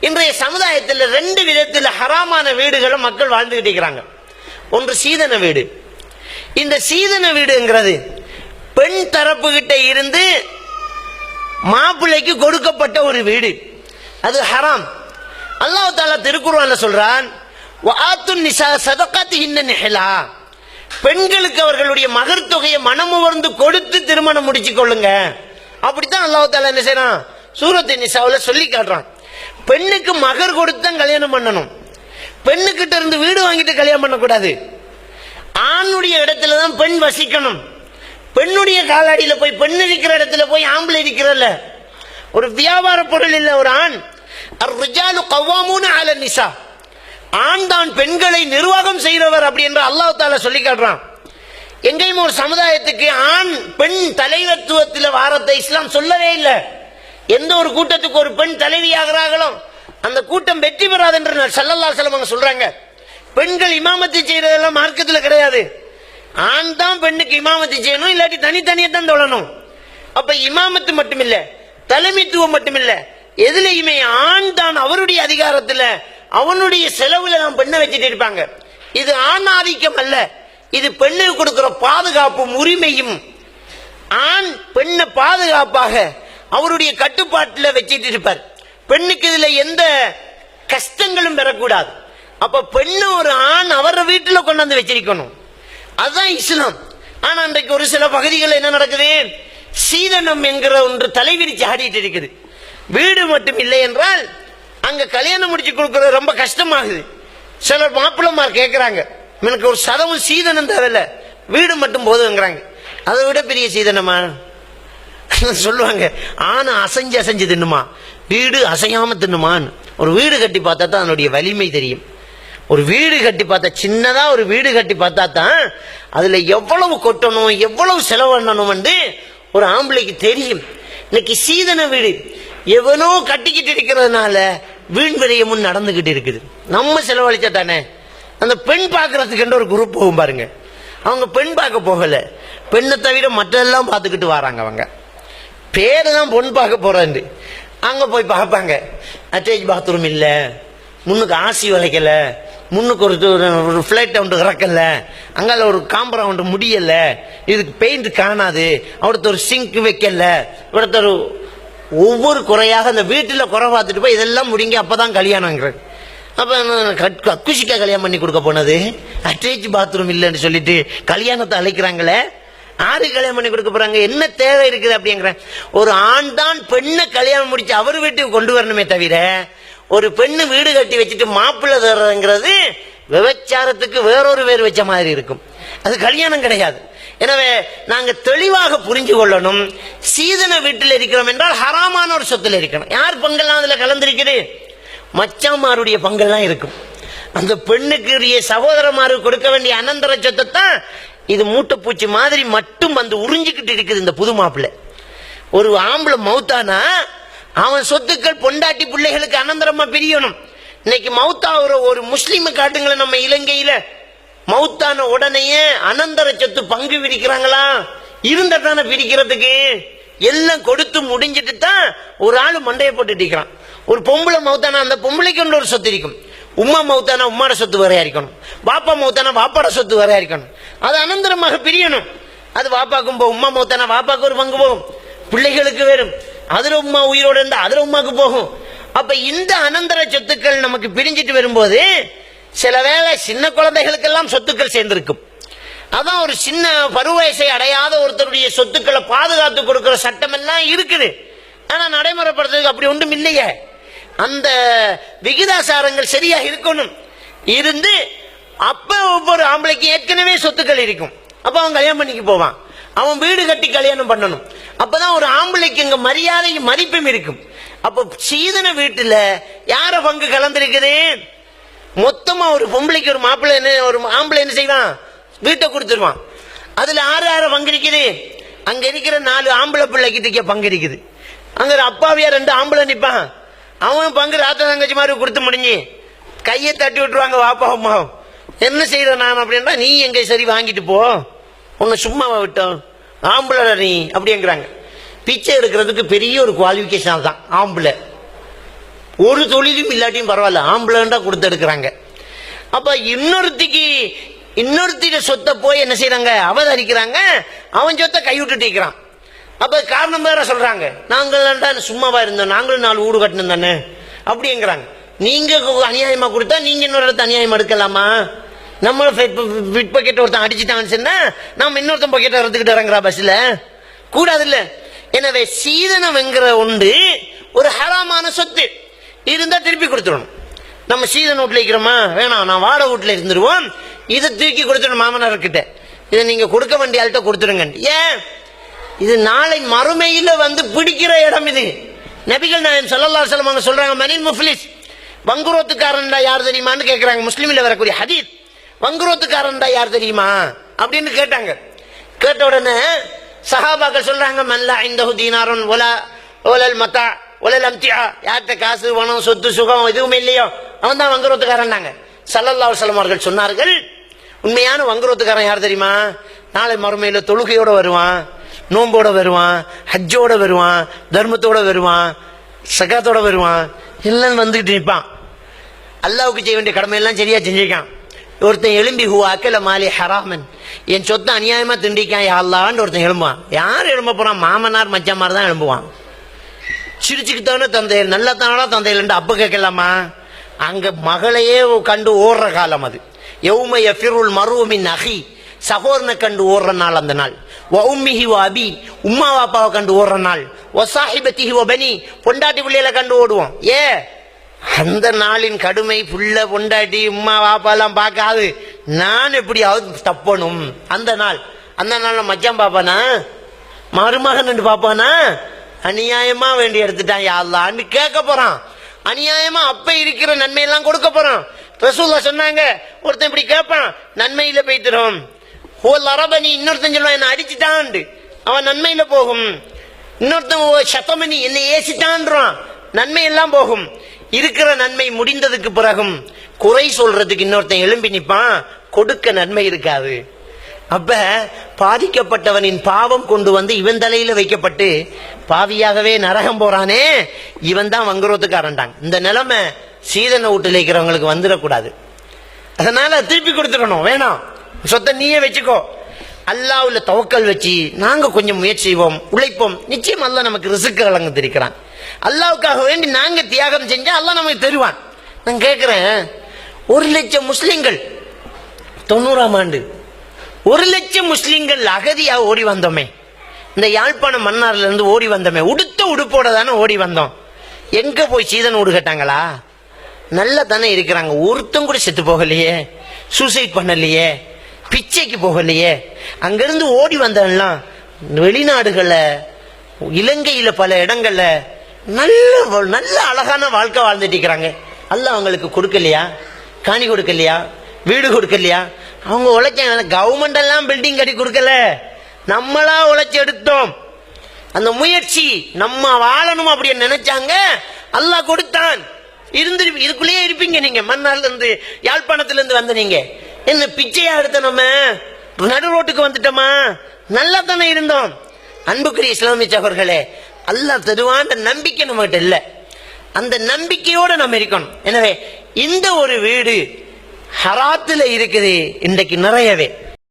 இன்றைய சமுதாயத்தில் ரெண்டு விதத்தில் ஹராமான வீடுகளை மக்கள் வாழ்ந்துகிட்டு இருக்கிறாங்க. ஒன்று சீதன வீடு. இந்த சீதன வீடுங்கிறது பெண் தரப்பு கிட்ட இருந்து மாப்பிள்ளைக்கு கொடுக்கப்பட்ட ஒரு வீடு. அது ஹராம். அல்லாஹ் தாலா திருக்குறான்ல சொல்றான் சதக்காத்து பெண்களுக்கு அவர்களுடைய மகர் தொகையை மனமுவர்ந்து கொடுத்து திருமணம் முடிச்சு கொள்ளுங்க. அப்படித்தான் அல்லாஹ் தாலா என்ன செய்யறான்? சூரத்து நிசாவில் சொல்லி காட்டுறான். பெண்ணுக்கு மகர் கொடுத்தான் கல்யாணம் பண்ணணும். பெண்ணுக்கிட்ட இருந்து வீடு வாங்கிட்டு கல்யாணம் பண்ணக்கூடாது. ஆணுடைய இடத்துல தான் பெண் வசிக்கணும். பெண்ணுடைய காலாடியில் போய் பெண் இருக்கிற இடத்துல போய் ஆம்பளை இருக்கிறல்ல. ஒரு வியாபார பொருள் இல்லை ஒரு ஆண். ரிஜாலு கவ்வாமூன அல நிசா. ஆண் தான் பெண்களை நிர்வாகம் செய்கிறவர் அப்படி என்று அல்லாஹ் தாலா சொல்லி காட்டுறான். எங்கேயும் ஒரு சமுதாயத்துக்கு ஆண் பெண் தலைவத்துவத்தில் வாரத்தை இஸ்லாம் சொல்லவே இல்லை. எந்த ஒரு கூட்டத்துக்கு ஒரு பெண் தலைவியாகிறார்களோ அந்த கூட்டம் வெற்றி பெறாது என்று சல்லல்லா செலவங்க சொல்றாங்க. பெண்கள் இமாமத்தை செய்யறதெல்லாம் மார்க்கத்தில் கிடையாது. ஆண் தான் பெண்ணுக்கு இமாமத்தை செய்யணும் இல்லாட்டி தனித்தனியே தான் தொழணும். அப்ப இமாமத்து மட்டும் இல்ல தலைமைத்துவம் மட்டும் இல்ல எதுலையுமே ஆண் தான் அவருடைய அதிகாரத்துல அவனுடைய செலவுல தான் பெண்ணை வச்சுட்டு இருப்பாங்க. இது ஆண் ஆதிக்கம் அல்ல இது பெண்ணுக்கு கொடுக்கிற பாதுகாப்பும் உரிமையும். ஆண் பெண்ணை பாதுகாப்பாக அவருடைய கட்டுப்பாட்டில் வச்சிட்டு இருப்பார். பெண்ணுக்கு இதுல எந்த கஷ்டங்களும் பெறக்கூடாது அப்ப பெண்ணு ஒரு ஆண் அவர வீட்டில் கொண்டாந்து வச்சிருக்கணும். அதுதான் இஸ்லாம். ஆனா அன்றைக்கு ஒரு சில பகுதிகளில் என்ன நடக்குது? சீதனம் என்கிற ஒன்று தலைவிரிச்சு ஆடிட்டு இருக்குது. வீடு மட்டும் இல்லை என்றால் அங்க கல்யாணம் முடிச்சு கொடுக்கறது ரொம்ப கஷ்டமாகுது. சிலர் மாப்பிள்ளமார் கேட்கிறாங்க எனக்கு ஒரு சதவும் சீதனம் தேவையில்ல. வீடு மட்டும் போதுங்கிறாங்க அதை விட பெரிய சீதனமா? சொல்லுவாங்க. ஆணை அசைஞ்சு அசைஞ்சு தின்னுமா? வீடு அசையாம தின்னுமான்னு. ஒரு வீடு கட்டி பார்த்தா தான் அதனுடைய வலிமை தெரியும். ஒரு வீடு கட்டி பார்த்தா சின்னதா ஒரு வீடு கட்டி பார்த்தா தான் அதுல எவ்வளவு கொட்டணும் எவ்வளவு செலவு பண்ணணும் வந்து ஒரு ஆம்பளைக்கு தெரியும். இன்னைக்கு சீதன வீடு. எவனோ கட்டிக்கிட்டு இருக்கிறதுனால வீண் விரயமும் நடந்துகிட்டு இருக்குது. நம்ம செலவழிச்சா தானே? அந்த பெண் பார்க்கறதுக்கு ஒரு குரூப் போகும் பாருங்க. அவங்க பெண் பார்க்க போகல. பெண்ணை தவிர மற்றெல்லாம் பார்த்துக்கிட்டு வராங்க அவங்க. பேர் தான் பொண்ணு பார்க்க போறாரு அங்க போய் பார்ப்பாங்க. அட்டேஜ் பாத்ரூம் இல்ல. முன்னுக்கு ஆசி வளைக்கல. முன்னுக்கு ஒரு ஒரு ஃப்ளைட் ஒன்று இறக்கல அங்கால ஒரு காம்பரவுண்ட் முடியல. இதுக்கு பெயிண்ட் காணாது. அவடுத்த ஒரு சிங்க் வைக்கல. இவடுத்த ஒரு ஒவ்வொரு குறையாக அந்த வீட்டில் குறை பார்த்துட்டு போய் இதெல்லாம் முடிங்க அப்பதான் கல்யாணங்கிறது அப்போ அக்குஷிக்கா கல்யாணம் பண்ணி கொடுக்க போனது? அட்டேச் பாத்ரூம் இல்லைன்னு சொல்லிட்டு கல்யாணத்தை அழைக்கிறாங்களே? ஆறு கல்யாணம் பண்ணி கொடுக்க போறாங்க. என்ன தேவை இருக்குது அப்படிங்கிற. ஒரு ஆண் தான் பெண்ணை கல்யாணம் முடிச்சு அவர் வீட்டுக்கு கொண்டு வரணுமே தவிர ஒரு பெண்ணு வீடு கட்டி வச்சுட்டு மாப்பிள்ளை தர்றதுங்கிறது விபச்சாரத்துக்கு வேறொரு பேர் வச்ச மாதிரி இருக்கும். அது கல்யாணம் கிடையாது. எனவே நாங்க தெளிவாக புரிஞ்சு கொள்ளணும். சீதன வீட்டில் இருக்கிறோம் என்றால் ஹராமான ஒரு சொத்துல இருக்கணும். யார் பங்கெல்லாம் அதுல கலந்திருக்குது? மச்சாமாருடைய பங்கெல்லாம் இருக்கும். அந்த பெண்ணுக்கு சகோதரமாரு கொடுக்க வேண்டிய அனந்தர சொத்தை தான் இது மூட்டைப்பூச்சி மாதிரி மட்டும் வந்து உறிஞ்சிக்கிட்டு இருக்குது இந்த புது மாப்பிள்ள. ஒரு ஆம்பளை மௌத்தானா அவன் சொத்துக்கள் பொண்டாட்டி பிள்ளைகளுக்கு அனந்தரமா பிரியணும். இன்னைக்கு மௌத்தாகிற ஒரு முஸ்லீமை காட்டுங்களேன் நம்ம இலங்கையில. மௌத்தான உடனேயே அனந்தர சொத்து பங்கு விரிக்கிறாங்களா? இருந்த பிரிக்கிறதுக்கு? எல்லாம் கொடுத்து முடிஞ்சிட்டு தான் ஒரு ஆள் மண்டையை போட்டுட்டு இருக்கிறான். ஒரு பொம்பளை மௌத்தானா அந்த பொம்பளைக்கு ஒன்று ஒரு சொத்து இருக்கும். உம்மா மௌத்தானா உம்மாட சொத்து வரையா இருக்கணும். பாப்பா மௌத்தானா பாப்பாட சொத்து வரையா இருக்கணும். அது அனந்தரமாக பிரியணும். அது வாப்பாக்கும் போகும் உமா மௌத்தானா வாப்பாக்கு ஒரு பங்கு போகும். பிள்ளைகளுக்கு வரும் அதுல உம்மா உயிரோடு இருந்தா அதுல உமாக்கு போகும். அப்ப இந்த அனந்தர சொத்துக்கள் நமக்கு பிரிஞ்சிட்டு வரும்போது சில வேளை சின்ன குழந்தைகளுக்கெல்லாம் சொத்துக்கள் சேர்ந்திருக்கும். அதான் ஒரு சின்ன பருவயசை அடையாத ஒருத்தருடைய சொத்துக்களை பாதுகாத்து கொடுக்கிற சட்டம் எல்லாம் இருக்குது. ஆனா நடைமுறைப்படுத்துறதுக்கு அப்படி ஒன்றும் இல்லையே. அந்த விகிதாசாரங்கள் சரியா இருக்கணும். இருந்து அப்ப ஒவ்வொரு ஆம்பளைக்கு ஏற்கனவே சொத்துக்கள் இருக்கும். அப்ப அவன் கல்யாணம் பண்ணிக்கு போவான். அவன் வீடு கட்டி கல்யாணம் பண்ணணும். அப்பதான் ஒரு ஆம்பளைக்கு இங்க மரியாதையும் மதிப்பும் இருக்கும். அப்ப சீதன வீட்டுல யார பங்கு கலந்திருக்குது மொத்தமா ஒரு பொம்பளைக்கு ஒரு மாப்பிள்ளை என்ன ஒரு ஆம்பளை என்ன செய்வான்? வீட்டை கொடுத்துருவான். அதுல ஆறு ஆறு பங்கு இருக்குது. அங்க இருக்கிற நாலு ஆம்பளை பிள்ளைக்கிட்ட பங்கு இருக்குது. அங்க ஒரு அப்பாவியா ரெண்டு ஆம்பளை நிப்பான். அவன் பங்கு ராத்த தங்கச்சி மாதிரி கொடுத்து முடிஞ்சு. கையை தட்டி விட்டுருவாங்க வாப்பா அம்மாவும் என்ன செய்யற நான் அப்படின்னா நீ எங்க சரி வாங்கிட்டு போ. உன்னை சும்மாவா விட்டோம். ஆம்பளை நீ அப்படிங்கிறாங்க பிச்சை எடுக்கிறதுக்கு பெரிய ஒரு குவாலிஃபிகேஷன் தான் ஆம்பளை. ஒரு தொழிலும் இல்லாட்டியும் பரவாயில்ல ஆம்பளைண்டா கொடுத்து எடுக்கிறாங்க. அப்ப இன்னொருத்திக்கு இன்னொருத்திட சொத்தை போய் என்ன செய்யறாங்க அவதரிக்கிறாங்க அவன் சொத்தை கைவிட்டுட்டு இருக்கிறான் அப்ப காரணம் வேற சொல்றாங்க. நாங்கள் சும்மாவா இருந்தோம். நாங்களும் நாலு வீடு கட்டணும் தானே. அப்படிங்கிறாங்க நீங்க அநியாயமா கொடுத்தா நீங்க இன்னொரு இடத்த அநியாயம் எடுக்கலாமா? நம்ம பிட் பாக்கெட் ஒருத்தன் அடிச்சுட்டான்னு சொன்னா நம்ம இன்னொருத்தன் பாக்கெட் எடுத்துக்கிட்டு இறங்குறா பஸ்ல கூடாது இல்ல எனவே சீதனம்ங்கிற ஒன்று ஒரு ஹராமான சொத்து. இருந்தா திருப்பி கொடுத்துடணும். நம்ம சீதன் வீட்டில் இருக்கிறோமா வேணாம். நான் வாட வீட்டில் இருந்துருவோம். இதை தூக்கி கொடுத்துடணும் மாமனார் கிட்ட இதை நீங்க கொடுக்க வேண்டிய ஆள்கிட்ட கொடுத்துருங்க ஏன்? இது நாளை மறுமையில வந்து பிடிக்கிற இடம் இது. நபிகள் நாயம் சொல்லல்லா அலுவலம் சொல்றாங்க மனின் முஃப்லிஸ். வங்குரோத்துக்காரன்டா யார் தெரியுமான்னு கேட்குறாங்க முஸ்லீமில் வரக்கூடிய ஹதீத். வங்குரோத்துக்காரன்டா யார் தெரியுமா? அப்படின்னு கேட்டாங்க. கேட்ட உடனே சஹாபாக்கள் சொல்றாங்க மல்லா இந்த தீனாரன் ஒலா ஓலல் மத்தா ஒலல் அம்தியா. யார்கிட்ட காசு பணம் சொத்து சுகம் எதுவுமே இல்லையோ அவன் தான் வங்குரோத்துக்காரன்னாங்க. சல்லல்லா அலுவலம் அவர்கள் சொன்னார்கள் உண்மையான வங்குரோத்துக்காரன் யார் தெரியுமா? நாளை மறுமையில தொழுகையோட வருவான் நோம்போட வருவான் ஹஜ்ஜோட வருவான் தர்மத்தோட வருவான் சகாத்தோட வருவான் எல்லாம் வந்துகிட்டு நிற்பான். அல்லாவுக்கு செய்ய வேண்டிய கடமையெல்லாம் சரியா செஞ்சிருக்கான். ஒருத்தன் எழும்பி ஹூ அக்கல மாலி ஹராமன் என் சொத்தை அநியாயமா திண்டிக்கான் யாழ்லான்னு ஒருத்தன் எழும்புவான் யார் எழும்ப போறான் மாமனார் மச்சாமார் தான் எழும்புவான் சிரிச்சுக்கிட்டவனே தந்தையர் நல்ல தானா தந்தையர் அப்ப கேட்கலாமா அங்க மகளையே கண்டு ஓடுற காலம் அது எவ்மைய ஃபிருள் மருவமின் அகி சகோதரனை கண்டு ஓடுற நாள் அந்த நாள் வ உம்மிஹி அபி உம்மா வாப்பாவை கண்டு ஓடுற நாள் ஒ சாஹிபத்திஹி ஓ பனி பொண்டாட்டி பிள்ளையில கண்டு ஓடுவோம் ஏ அந்த நாளின் கடுமை புள்ள பொண்டாட்டி உம்மா வாப்பாலாம் பார்க்காது. நான் எப்படியாவது தப்பணும். அந்த நாள். அந்த நாள் மச்சான் பாப்பானா? மருமகன் பாப்பானா? அநியாயமா வேண்டி எடுத்துட்டான். யாழ்லான்னு கேட்க போறான். அநியாயமா அப்ப இருக்கிற நன்மையெல்லாம் கொடுக்க போறான். ரசூல்லா சொன்னாங்க ஒருத்தன் இப்படி கேட்பான் நன்மையில போய்த்திரும். ஓ அரபனி இன்னொருத்தன் சொல்லுவான் என்ன அடிச்சுட்டான் அவன் நன்மையில போகும். இன்னொருத்தன் ஓ சத்தமணி என்னை ஏசிட்டான்றான். நன்மை எல்லாம் போகும். இருக்கிற நன்மை முடிந்ததுக்கு பிறகும் குறை சொல்றதுக்கு இன்னொருத்தன் எழும்பி நிப்பான். கொடுக்க நன்மை இருக்காது. அப்ப பாதிக்கப்பட்டவனின் பாவம் கொண்டு வந்து இவன் தலையில வைக்கப்பட்டு பாவியாகவே நரகம் போறானே இவன் தான் வங்குரோத்துக்காரன்டாங்க இந்த நிலைமை சீதன வீட்டில் இருக்கிறவங்களுக்கு வந்துடக்கூடாது. அதனால திருப்பி கொடுத்துடணும். வேணாம். சொத்தை நீயே வச்சுக்கோ. அல்லாவுல துவக்கல் வச்சு நாங்க கொஞ்சம் முயற்சி செய்வோம் உழைப்போம். நிச்சயம் அல்ல நமக்கு ரிசுக்கு வழங்க தெரிக்கிறான் அல்லாவுக்காக வேண்டி நாங்க தியாகம் செஞ்சா அல்லாஹ் நமக்கு தருவான். நான் கேட்கிறேன் ஒரு லட்சம் முஸ்லிம்கள் தொண்ணூறாம் ஆண்டு ஒரு லட்சம் முஸ்லிம்கள் அகதியாக ஓடி வந்தோமே. இந்த யாழ்ப்பாணம் மன்னார்ல இருந்து ஓடி வந்தோமே. உடுத்த உடுப்போட தானே ஓடி வந்தோம். எங்க போய் சீதன் வீடு கட்டாங்களா? நல்லா தானே இருக்கிறாங்க. ஒருத்தம் கூட செத்து போகலையே. சூசைட் பண்ணலையே. பிச்சைக்கு போகலையே. அங்கிருந்து ஓடி வந்தவன்லாம் வெளிநாடுகளில் இலங்கையில் பல இடங்களில் நல்ல நல்ல அழகான வாழ்க்கை வாழ்ந்துட்டு இருக்கிறாங்க. அல்ல அவங்களுக்கு கொடுக்கலையா? காணி கொடுக்கலையா? வீடு கொடுக்கலையா? அவங்க உழைச்சாங்க கவர்மெண்ட் எல்லாம் பில்டிங் கட்டி கொடுக்கல. நம்மளா உழைச்சி எடுத்தோம். அந்த முயற்சி நம்ம வாழணும் அப்படின்னு நினைச்சாங்க. அல்லாஹ் கொடுத்தான். இருந்து இதுக்குள்ளேயே இருப்பீங்க நீங்க. மன்னார்ல இருந்து யாழ்ப்பாணத்துல இருந்து வந்த நீங்க. என்ன பிச்சையா எடுத்த நம்ம? நடு ரோட்டுக்கு வந்துட்டோமா? நல்லா தானே இருந்தோம். அன்புக்குரிய இஸ்லாமிய சகோர்களே அல்லாஹ் தருவான்ற நம்பிக்கை நம்மகிட்ட இல்லை. அந்த நம்பிக்கையோடு நம்ம இருக்கணும். எனவே இந்த ஒரு வீடு ஹராத்தில் இருக்குது இன்றைக்கு நிறையவே.